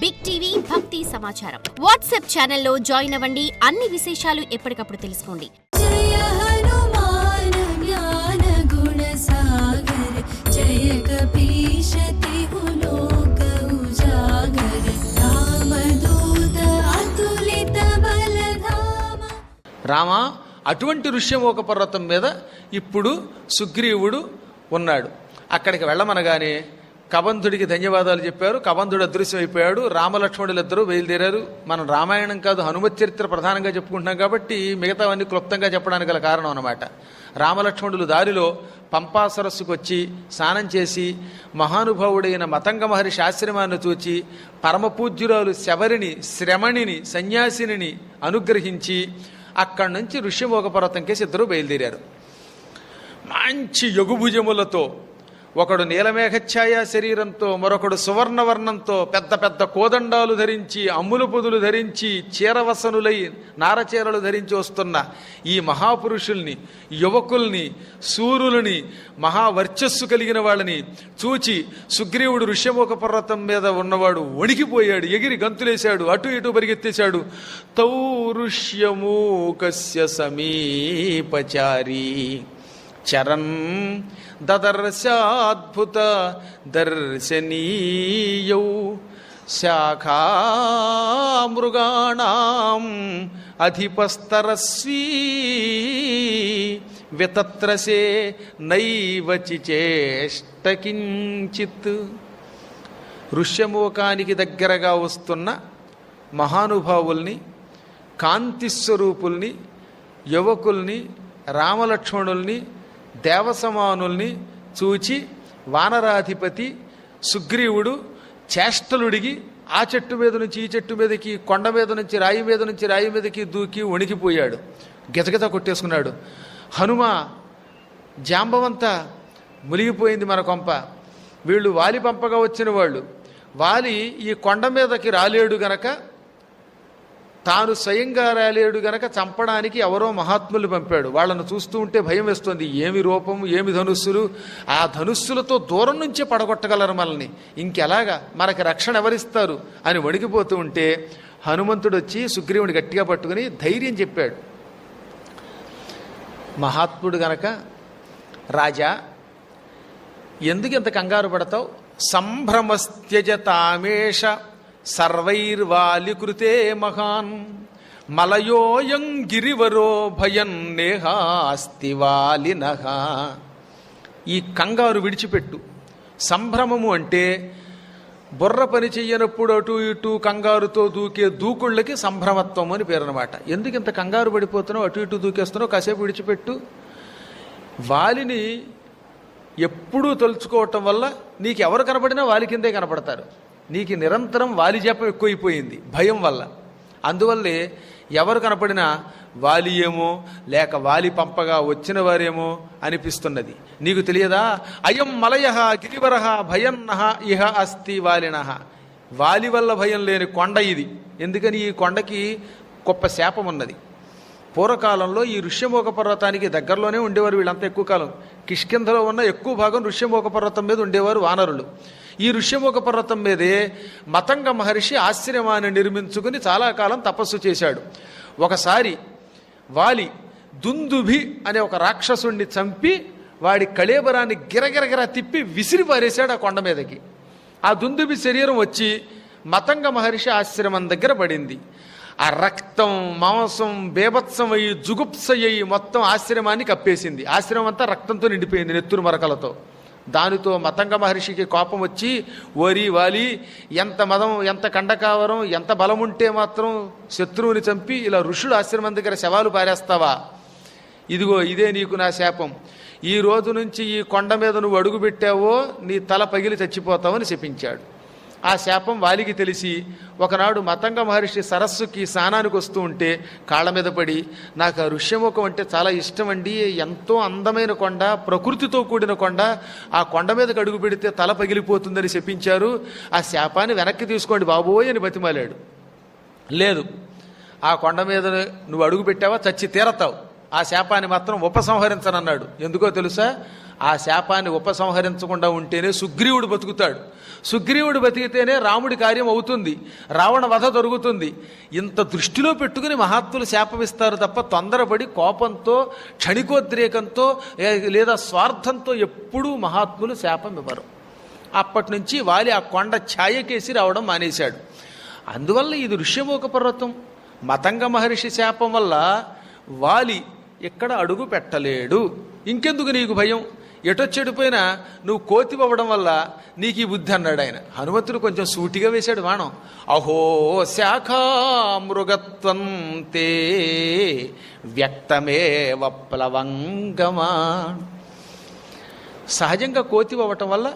Big TV భక్తి సమాచారం WhatsApp ఛానల్లో జాయిన్ అవ్వండి. అన్ని విశేషాలు ఎప్పటికప్పుడు తెలుసుకోండి. రామా అటువంటి ఋష్యం ఒక రామ అటువంటి పర్వతం మీద ఇప్పుడు సుగ్రీవుడు ఉన్నాడు. అక్కడికి వెళ్ళమనగానే కబంధుడికి ధన్యవాదాలు చెప్పారు. కబంధుడు అదృశ్యమైపోయాడు రామలక్ష్మణులు ఇద్దరూ బయలుదేరారు. మనం రామాయణం కాదు హనుమత్ చరిత్ర ప్రధానంగా చెప్పుకుంటున్నాం కాబట్టి మిగతావన్నీ క్లుప్తంగా చెప్పడానికి గల కారణం అన్నమాట. రామలక్ష్మణులు దారిలో పంపా సరస్సుకు వచ్చి స్నానం చేసి మహానుభావుడైన మతంగ మహర్షి ఆశ్రమాన్ని చూచి పరమపూజ్యురాలు శబరిని శ్రమణిని సన్యాసిని అనుగ్రహించి అక్కడి నుంచి ఋష్యమోగ పర్వతం కేసి ఇద్దరు బయలుదేరారు. మంచి యగుభుజములతో ఒకడు నీలమేఘఛాయ శరీరంతో మరొకడు సువర్ణవర్ణంతో పెద్ద పెద్ద కోదండాలు ధరించి అమ్ములు పొదులు ధరించి చీరవసనులై నారచీరలు ధరించి వస్తున్న ఈ మహాపురుషుల్ని యువకుల్ని సూర్యులని మహావర్చస్సు కలిగిన వాళ్ళని చూచి సుగ్రీవుడు ఋష్యముఖ పర్వతం మీద ఉన్నవాడు వణికిపోయాడు ఎగిరి గంతులేశాడు అటు ఇటు పరిగెత్తేశాడు. తౌరుష్యమూకస్య సమీపచారీ. చరన్ దదర్శాద్భుత దర్శనీయౌ శాఖామృగాణం అధిపస్తరస్వీ వితత్రసే నైవచి చేష్ట ఋష్యమూకానికి దగ్గరగా వస్తున్న మహానుభావుల్ని కాంతిస్వరూపుల్ని యువకుల్ని రామలక్ష్మణుల్ని దేవసమానుల్ని చూచి వానరాధిపతి సుగ్రీవుడు చేష్టలుడిగి ఆ చెట్టు మీద నుంచి ఈ చెట్టు మీదకి కొండ మీద నుంచి రాయి మీద నుంచి రాయి మీదకి దూకి వణికిపోయాడు. గితగిత కొట్టేసుకున్నాడు. హనుమ జాంబవంతా మునిగిపోయింది మన కొంప. వీళ్ళు వాలి పంపగా వచ్చిన వాళ్ళు. వాలి ఈ కొండ మీదకి రాలేడు గనక తాను స్వయంగా రాలేడు గనక చంపడానికి ఎవరో మహాత్ములు పంపాడు. వాళ్ళను చూస్తూ ఉంటే భయం వేస్తుంది. ఏమి రూపం ఏమి ధనుస్సులు? ఆ ధనుస్సులతో దూరం నుంచే పడగొట్టగలరు మనల్ని. ఇంకెలాగా? మనకి రక్షణ ఎవరిస్తారు? అని వణికిపోతూ ఉంటే హనుమంతుడు వచ్చి సుగ్రీవుని గట్టిగా పట్టుకుని ధైర్యం చెప్పాడు. మహాత్ముడు గనక రాజా ఎందుకు ఇంత కంగారు పడతావు? సంభ్రమస్త్యజతామేష సర్వైర్వాలి కృతే మహాన్. మలయోయం గిరివరో భయం నేహాస్తి వాలినహ ఈ కంగారు విడిచిపెట్టు. సంభ్రమము అంటే బుర్ర పని చెయ్యనప్పుడు అటు ఇటు కంగారుతో దూకే దూకుళ్ళకి సంభ్రమత్వం అని పేరు అనమాట ఎందుకు ఇంత కంగారు పడిపోతున్నావు? అటు ఇటు దూకేస్తున్నావు? కాసేపు విడిచిపెట్టు. వాలిని ఎప్పుడూ తలుచుకోవటం వల్ల నీకు ఎవరు కనపడినా వాలి కిందే కనపడతారు. నీకు నిరంతరం వాలి ఎక్కువైపోయింది భయం వల్ల. అందువల్లే ఎవరు కనపడినా వాలి ఏమో లేక వాలి పంపగా వచ్చిన వారేమో అనిపిస్తున్నది. నీకు తెలియదా? అయం మలయ గిరివరహ భయన్నహ ఇహ అస్తి వాలిన వాలి వల్ల భయం లేని కొండ ఇది. ఎందుకని? ఈ కొండకి గొప్ప శాపం ఉన్నది పూర్వకాలంలో ఈ ఋష్యమోగ పర్వతానికి దగ్గరలోనే ఉండేవారు వీళ్ళంతా ఎక్కువ కాలం. కిష్కింధలో ఉన్న ఎక్కువ భాగం ఋష్యమోక పర్వతం మీద ఉండేవారు వానరులు. ఈ ఋష్యముఖ పర్వతం మీదే మతంగ మహర్షి ఆశ్రమాన్ని నిర్మించుకుని చాలా కాలం తపస్సు చేశాడు. ఒకసారి వాలి దుందుభి అనే ఒక రాక్షసుణ్ణి చంపి వాడి కళేబరాన్ని గిరగిరగిర తిప్పి విసిరి పారేశాడు ఆ కొండ మీదకి. ఆ దుందుబి శరీరం వచ్చి మతంగ మహర్షి ఆశ్రమం దగ్గర పడింది. ఆ రక్తం మాంసం బేభత్సం అయ్యి జుగుప్సయ్యి మొత్తం ఆశ్రమాన్ని కప్పేసింది. ఆశ్రమం అంతా రక్తంతో నిండిపోయింది నెత్తురు మరకలతో. దానితో మతంగ మహర్షికి కోపం వచ్చి ఓరి వాలి ఎంత మదం ఎంత కండకావరం ఎంత బలం ఉంటే మాత్రం శత్రువుని చంపి ఇలా ఋషుడు ఆశ్రమం దగ్గర శవాలు పారేస్తావా? ఇదిగో ఇదే నీకు నా శాపం. ఈ రోజు నుంచి ఈ కొండ మీద నువ్వు అడుగు పెట్టావో నీ తల పగిలి చచ్చిపోతావని శపించాడు. ఆ శాపం వాలికి తెలిసి ఒకనాడు మతంగ మహర్షి సరస్సుకి స్నానానికి వస్తూ ఉంటే కాళ్ళ మీద పడి నాకు ఆ ఋష్యముఖం అంటే చాలా ఇష్టం అండి ఎంతో అందమైన కొండ ప్రకృతితో కూడిన కొండ ఆ కొండ మీదకి అడుగు పెడితే తల పగిలిపోతుందని చెప్పించారు. ఆ శాపాన్ని వెనక్కి తీసుకోండి బాబోయ్ అని బతిమాలాడు. లేదు ఆ కొండ మీద నువ్వు అడుగు పెట్టావా? చచ్చి తీరతావు. ఆ శాపాన్ని మాత్రం ఉపసంహరించనన్నాడు. ఎందుకో తెలుసా? ఆ శాపాన్ని ఉపసంహరించకుండా ఉంటేనే సుగ్రీవుడు బతుకుతాడు. సుగ్రీవుడు బతికితేనే రాముడి కార్యం అవుతుంది. రావణ వధ దొరుకుతుంది. ఇంత దృష్టిలో పెట్టుకుని మహాత్ములు శాపమిస్తారు తప్ప తొందరపడి కోపంతో క్షణికోద్రేకంతో లేదా స్వార్థంతో ఎప్పుడూ మహాత్ములు శాపం ఇవ్వరు. అప్పటి నుంచి వాలి ఆ కొండ ఛాయకేసి రావడం మానేశాడు. అందువల్ల ఇది ఋష్యమోక పర్వతం. మతంగ మహర్షి శాపం వల్ల వాలి ఎక్కడ అడుగు పెట్టలేడు. ఇంకెందుకు నీకు భయం? ఎటొచ్చెడిపోయినా నువ్వు కోతి అవ్వడం వల్ల నీకు ఈ బుద్ధి అన్నాడు ఆయన. హనుమంతుడు కొంచెం సూటిగా వేశాడు బాణం. అహో శాఖా మృగత్వం తే వ్యక్తమేవ ప్లవంగమా సహజంగా కోతి అవ్వటం వల్ల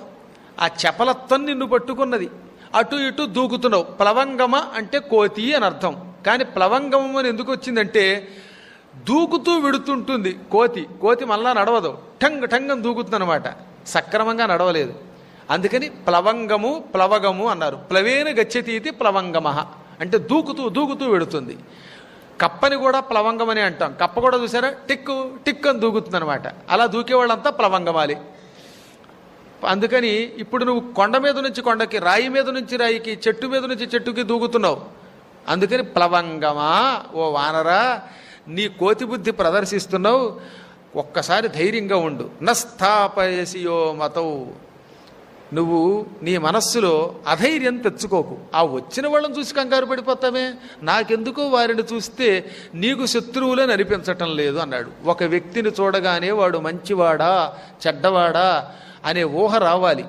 ఆ చపలత్వం నిన్ను పట్టుకున్నది. అటు ఇటు దూకుతున్నావు. ప్లవంగమ అంటే కోతి అని అర్థం. కానీ ప్లవంగమం అని ఎందుకు వచ్చిందంటే దూకుతూ విడుతుంటుంది కోతి. కోతి మళ్ళా నడవదు. టంగ్ టంగం దూకుతుందనమాట సక్రమంగా నడవలేదు. అందుకని ప్లవంగము ప్లవగము అన్నారు. ప్లవేన గచ్చతీతి ప్లవంగమ అంటే దూకుతూ దూకుతూ వెడుతుంది. కప్పని కూడా ప్లవంగం అని అంటాం. కప్ప కూడా చూసారా? టిక్కు టిక్ అని దూకుతుంది అనమాట అలా దూకేవాళ్ళంతా ప్లవంగమాలి. అందుకని ఇప్పుడు నువ్వు కొండ మీద నుంచి కొండకి రాయి మీద నుంచి రాయికి చెట్టు మీద నుంచి చెట్టుకి దూకుతున్నావు. అందుకని ప్లవంగమా? ఓ వానరా నీ కోతి బుద్ధి ప్రదర్శిస్తున్నావు ఒక్కసారి ధైర్యంగా ఉండు. నస్థాపయసియో మతవు నువ్వు నీ మనస్సులో అధైర్యం తెచ్చుకోకు. ఆ వచ్చిన వాళ్ళని చూసి కంగారు పడిపోతామే నాకెందుకో వారిని చూస్తే నీకు శత్రువులని అనిపించటం లేదు అన్నాడు. ఒక వ్యక్తిని చూడగానే వాడు మంచివాడా చెడ్డవాడా అనే ఊహ రావాలి.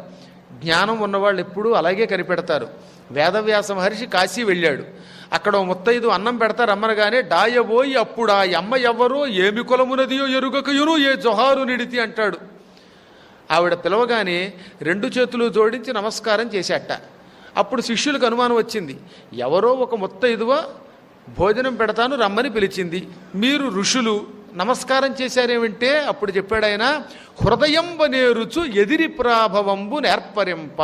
జ్ఞానం ఉన్నవాళ్ళు ఎప్పుడూ అలాగే కనిపెడతారు. వేదవ్యాస మహర్షి కాశీ వెళ్ళాడు. అక్కడ ముత్తైదు అన్నం పెడతారు అమ్మనగానే డాయబోయి అప్పుడు ఆ అమ్మ ఎవ్వరో ఏమి కులమునదియో ఎరుగకయును ఏ జొహారు నిడితి అంటాడు. ఆవిడ పిలవగానే రెండు చేతులు జోడించి నమస్కారం చేశాట. అప్పుడు శిష్యులకు అనుమానం వచ్చింది. ఎవరో ఒక ముత్తైదువ భోజనం పెడతాను రమ్మని పిలిచింది. మీరు ఋషులు నమస్కారం చేశారేమంటే? అప్పుడు చెప్పాడు ఆయన హృదయంబ నేరుచు ఎదిరి ప్రాభవంబు నేర్పరింప.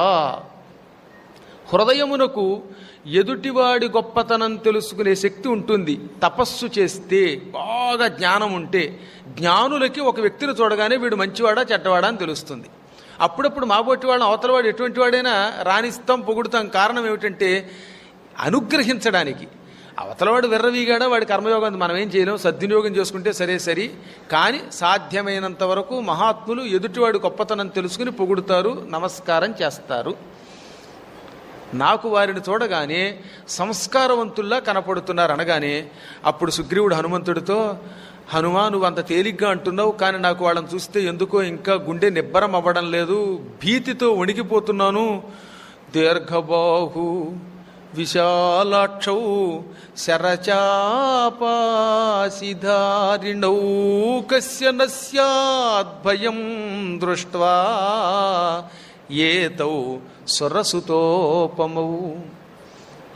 హృదయమునకు ఎదుటివాడి గొప్పతనం తెలుసుకునే శక్తి ఉంటుంది. తపస్సు చేస్తే బాగా జ్ఞానం ఉంటే జ్ఞానులకి ఒక వ్యక్తిని చూడగానే వీడు మంచివాడా చెడ్డవాడా అని తెలుస్తుంది. అప్పుడప్పుడు మాబోటి వాళ్ళని అవతలవాడు ఎటువంటి వాడైనా రాణిస్తాం పొగుడుతాం. కారణం ఏమిటంటే అనుగ్రహించడానికి. అవతలవాడు విర్రవీగాడా వాడి కర్మయోగం మనం ఏం చేయలేం సద్వినియోగం చేసుకుంటే సరే సరి. కానీ సాధ్యమైనంత వరకు మహాత్ములు ఎదుటివాడి గొప్పతనం తెలుసుకుని పొగుడుతారు నమస్కారం చేస్తారు. నాకు వారిని చూడగానే సంస్కారవంతుల్లా కనపడుతున్నారు అనగానే అప్పుడు సుగ్రీవుడు హనుమంతుడితో హనుమా నువ్వు అంత తేలిగ్గా అంటున్నావు కానీ నాకు వాళ్ళని చూస్తే ఎందుకో ఇంకా గుండె నిబ్బరం అవ్వడం లేదు భీతితో వణికిపోతున్నాను. దీర్ఘబాహు విశాలాక్షౌ శరచాపాసిధారిణౌ కస్య నస్యాద్భయం దృష్ట్వా ఏతౌ సురసుతోపమవు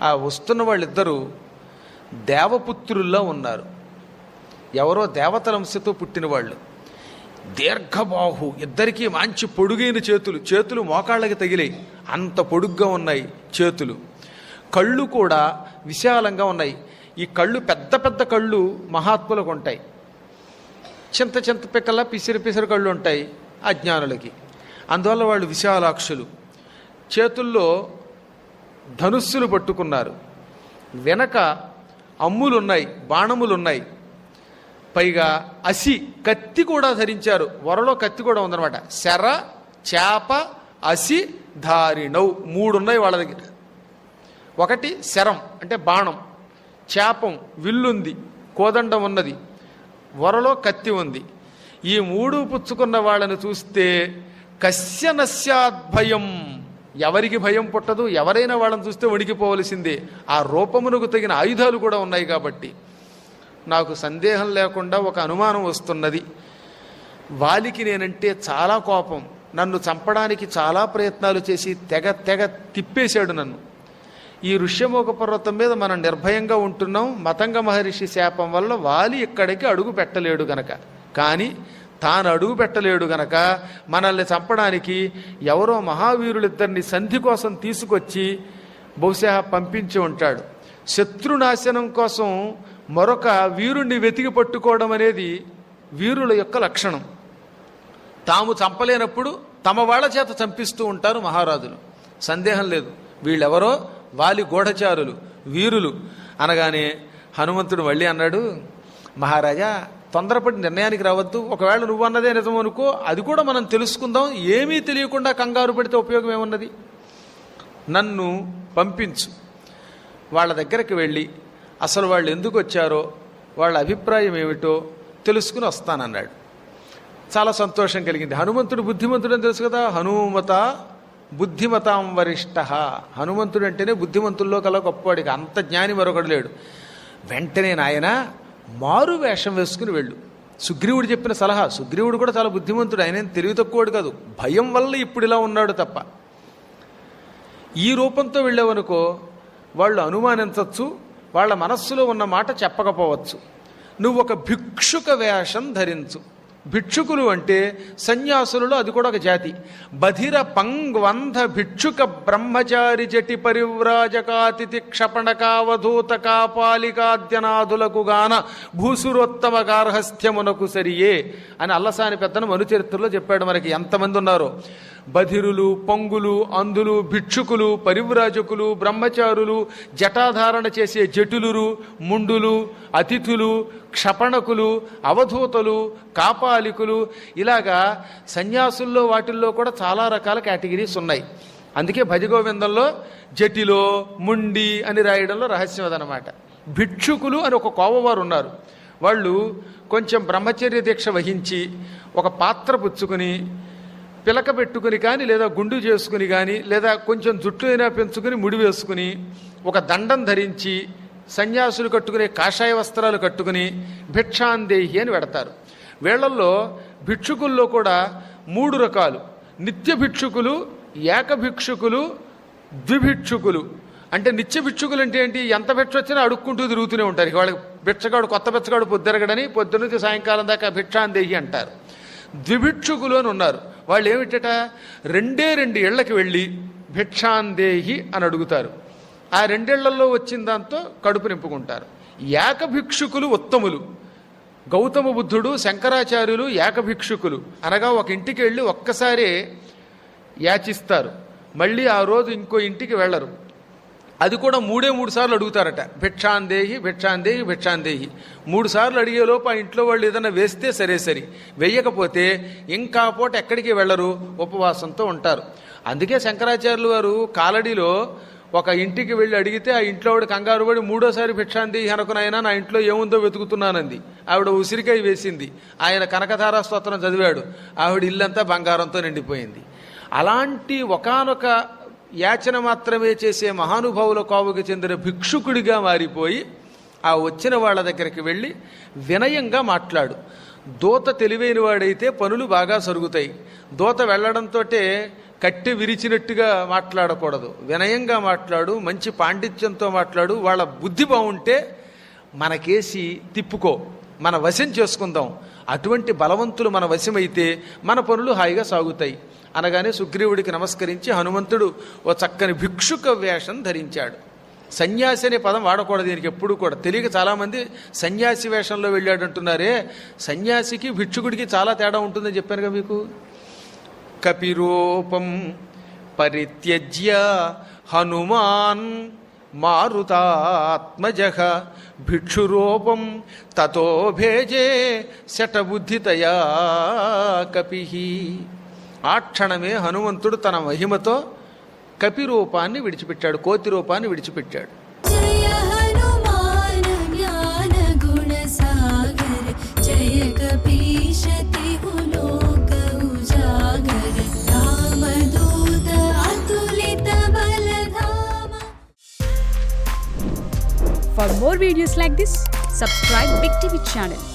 ఆ వస్తున్న వాళ్ళిద్దరూ దేవపుత్రుల్లో ఉన్నారు. ఎవరో దేవతల అంశతో పుట్టిన వాళ్ళు. దీర్ఘబాహు ఇద్దరికీ మంచి పొడుగైన చేతులు. చేతులు మోకాళ్ళకి తగిలాయి. అంత పొడుగ్గా ఉన్నాయి చేతులు. కళ్ళు కూడా విశాలంగా ఉన్నాయి. ఈ కళ్ళు పెద్ద పెద్ద కళ్ళు మహాత్ములకు ఉంటాయి. చింత చింత పిక్కల్లా పిసిరి పిసిరి కళ్ళు ఉంటాయి అజ్ఞానులకి అందువల్ల వాళ్ళు విశాలాక్షులు. చేతుల్లో ధనుస్సులు పట్టుకున్నారు. వెనక అమ్ములున్నాయి బాణములున్నాయి. పైగా అసి కత్తి కూడా ధరించారు. వరలో కత్తి కూడా ఉందన్నమాట. శర చేప అసి ధారిణౌ మూడు ఉన్నాయి వాళ్ళ దగ్గర. ఒకటి శరం అంటే బాణం. చేపం విల్లుంది కోదండం ఉన్నది. వరలో కత్తి ఉంది. ఈ మూడు పుచ్చుకున్న వాళ్ళని చూస్తే కశ్యనశ్యాద్భయం ఎవరికి భయం పుట్టదు ఎవరైనా వాళ్ళని చూస్తే వణికిపోవలసిందే. ఆ రూపమునకు తగిన ఆయుధాలు కూడా ఉన్నాయి కాబట్టి. నాకు సందేహం లేకుండా ఒక అనుమానం వస్తున్నది. వాలికి నేనంటే చాలా కోపం. నన్ను చంపడానికి చాలా ప్రయత్నాలు చేసి తెగ తెగ తిప్పేశాడు నన్ను. ఈ ఋష్యమోక పర్వతం మీద మనం నిర్భయంగా ఉంటున్నాం. మతంగ మహర్షి శాపం వల్ల వాలి ఇక్కడికి అడుగు పెట్టలేడు గనక. కానీ తాను అడుగు పెట్టలేడు గనక మనల్ని చంపడానికి ఎవరో మహావీరులిద్దరిని సంధి కోసం తీసుకొచ్చి బహుశా పంపించి ఉంటాడు. శత్రునాశనం కోసం మరొక వీరుణ్ణి వెతికి పట్టుకోవడం అనేది వీరుల యొక్క లక్షణం. తాము చంపలేనప్పుడు తమ వాళ్ళ చేత చంపిస్తూ ఉంటారు మహారాజులు. సందేహం లేదు. వీళ్ళెవరో? వాలి గూఢచారులు వీరులు. అనగానే హనుమంతుడు మళ్ళీ అన్నాడు మహారాజా తొందరపడి నిర్ణయానికి రావద్దు. ఒకవేళ నువ్వు అన్నదే నిజం అనుకో అది కూడా మనం తెలుసుకుందాం. ఏమీ తెలియకుండా కంగారు పడితే ఉపయోగం ఏమున్నది? నన్ను పంపించు. వాళ్ళ దగ్గరికి వెళ్ళి అసలు వాళ్ళు ఎందుకు వచ్చారో వాళ్ళ అభిప్రాయం ఏమిటో తెలుసుకుని వస్తానన్నాడు. చాలా సంతోషం కలిగింది. హనుమంతుడు బుద్ధిమంతుడు అని తెలుసు కదా? హనుమత బుద్ధిమతాం వరిష్ట. హనుమంతుడు అంటేనే బుద్ధిమంతుల్లో కల గొప్పవాడికి అంత జ్ఞాని మరొకడు లేడు. వెంటనే నాయన మారు వేషం వేసుకుని వెళ్ళు. సుగ్రీవుడు చెప్పిన సలహా సుగ్రీవుడు కూడా చాలా బుద్ధిమంతుడు ఆయన తెలివి తక్కువడు కాదు. భయం వల్ల ఇప్పుడు ఇలా ఉన్నాడు తప్ప. ఈ రూపంతో వెళ్ళావనుకో వాళ్ళు అనుమానించవచ్చు వాళ్ళ మనస్సులో ఉన్న మాట చెప్పకపోవచ్చు. నువ్వు ఒక భిక్షుక వేషం ధరించు. భిక్షుకులు అంటే సన్యాసులలో అది కూడా ఒక జాతి. బధిర పంగ్వంధ భిక్షుక బ్రహ్మచారి జటి పరివ్రాజకాతిథి క్షపణకావధూత కాపాలికాద్యనాథులకు గాన భూసురోత్తమ గార్హస్థ్యమునకు సరియే అని అల్లసాని పెద్దను మనుచరిత్రలో చెప్పాడు మనకి. ఎంతమంది ఉన్నారో? బధిరులు పొంగులు అందులు భిక్షుకులు పరివ్రాజకులు బ్రహ్మచారులు జటాధారణ చేసే జటులురు ముండులు అతిథులు క్షపణకులు అవధూతలు కాపాలికులు. ఇలాగా సన్యాసుల్లో వాటిల్లో కూడా చాలా రకాల కేటగిరీస్ ఉన్నాయి. అందుకే భజగోవిందంలో జటిలో ముండి అని రాయడంలో రహస్యం అదనమాట. భిక్షుకులు అని ఒక కోవవారు ఉన్నారు. వాళ్ళు కొంచెం బ్రహ్మచర్య దీక్ష వహించి ఒక పాత్ర పుచ్చుకుని పిలక పెట్టుకుని కానీ లేదా గుండు చేసుకుని కానీ లేదా కొంచెం జుట్టు అయినా పెంచుకుని ముడి వేసుకుని ఒక దండం ధరించి సన్యాసులు కట్టుకునే కాషాయ వస్త్రాలు కట్టుకుని భిక్షాందేహి అని పెడతారు. వీళ్ళల్లో భిక్షుకుల్లో కూడా మూడు రకాలు. నిత్య భిక్షుకులు ఏక భిక్షుకులు ద్విభిక్షుకులు. అంటే నిత్య భిక్షుకులు అంటే ఏంటి? ఎంత భిక్ష వచ్చినా అడుక్కుంటూ తిరుగుతూనే ఉంటారు. ఇక వాళ్ళకి భిక్షగాడు కొత్త భిక్షగాడు పొద్దురగడని పొద్దున్నది సాయంకాలం దాకా భిక్షాందేహి అంటారు. ద్విభిక్షుకులు అని ఉన్నారు. వాళ్ళు ఏమిటట రెండే రెండు ఇళ్ళకు వెళ్ళి భిక్షాందేహి అని అడుగుతారు. ఆ రెండేళ్ళలో వచ్చిన దాంతో కడుపు నింపుకుంటారు. ఏకభిక్షుకులు ఉత్తములు. గౌతమ బుద్ధుడు శంకరాచార్యులు ఏకభిక్షుకులు అనగా ఒక ఇంటికి వెళ్ళి ఒక్కసారే యాచిస్తారు. మళ్ళీ ఆ రోజు ఇంకో ఇంటికి వెళ్ళరు. అది కూడా మూడే మూడు సార్లు అడుగుతారట. భిక్షాందేహి భిక్షాందేహి భిక్షాందేహి మూడు సార్లు అడిగేలోపు ఆ ఇంట్లో వాళ్ళు ఏదైనా వేస్తే సరే సరి. వేయకపోతే ఇంకా పూట ఎక్కడికి వెళ్ళరు? ఉపవాసంతో ఉంటారు. అందుకే శంకరాచార్యులు వారు కాలడిలో ఒక ఇంటికి వెళ్ళి అడిగితే ఆ ఇంట్లో ఆవిడ కంగారు పడి మూడోసారి భిక్షాందేహి అనుకునైనా నా ఇంట్లో ఏముందో వెతుకుతున్నానంది. ఆవిడ ఉసిరికాయ వేసింది. ఆయన కనకధారా స్తోత్రం చదివాడు. ఆవిడ ఇల్లంతా బంగారంతో నిండిపోయింది. అలాంటి ఒకానొక యాచన మాత్రమే చేసే మహానుభావుల కోవకు చెందిన భిక్షుకుడిగా మారిపోయి ఆ వచ్చిన వాళ్ళ దగ్గరికి వెళ్ళి వినయంగా మాట్లాడు. దూత తెలివైన వాడైతే పనులు బాగా సరుగుతాయి. దూత వెళ్ళడంతో కట్టె విరిచినట్టుగా మాట్లాడకూడదు. వినయంగా మాట్లాడు మంచి పాండిత్యంతో మాట్లాడు వాళ్ళ బుద్ధి బాగుంటే మనకేసి తిప్పుకో మన వశం చేసుకుందాం. అటువంటి బలవంతులు మన వశమైతే మన పనులు హాయిగా సాగుతాయి. అనగానే సుగ్రీవుడికి నమస్కరించి హనుమంతుడు ఓ చక్కని భిక్షుక వేషం ధరించాడు. సన్యాసి అనే పదం వాడకూడదు దీనికి ఎప్పుడు కూడా. తెలియక చాలామంది సన్యాసి వేషంలో వెళ్ళాడు అంటున్నారే సన్యాసికి భిక్షుకుడికి చాలా తేడా ఉంటుందని చెప్పానుగా మీకు? కపిరూపం పరిత్యజ్య హనుమాన్ మారుతాత్మజ భిక్షురూపం తతో భేజే శటబుద్ధితయా కపి. ఆ క్షణమే హనుమంతుడు తన మహిమతో కపి రూపాన్ని విడిచిపెట్టాడు కోతి రూపాన్ని విడిచిపెట్టాడు For more videos like this, subscribe Big TV channel.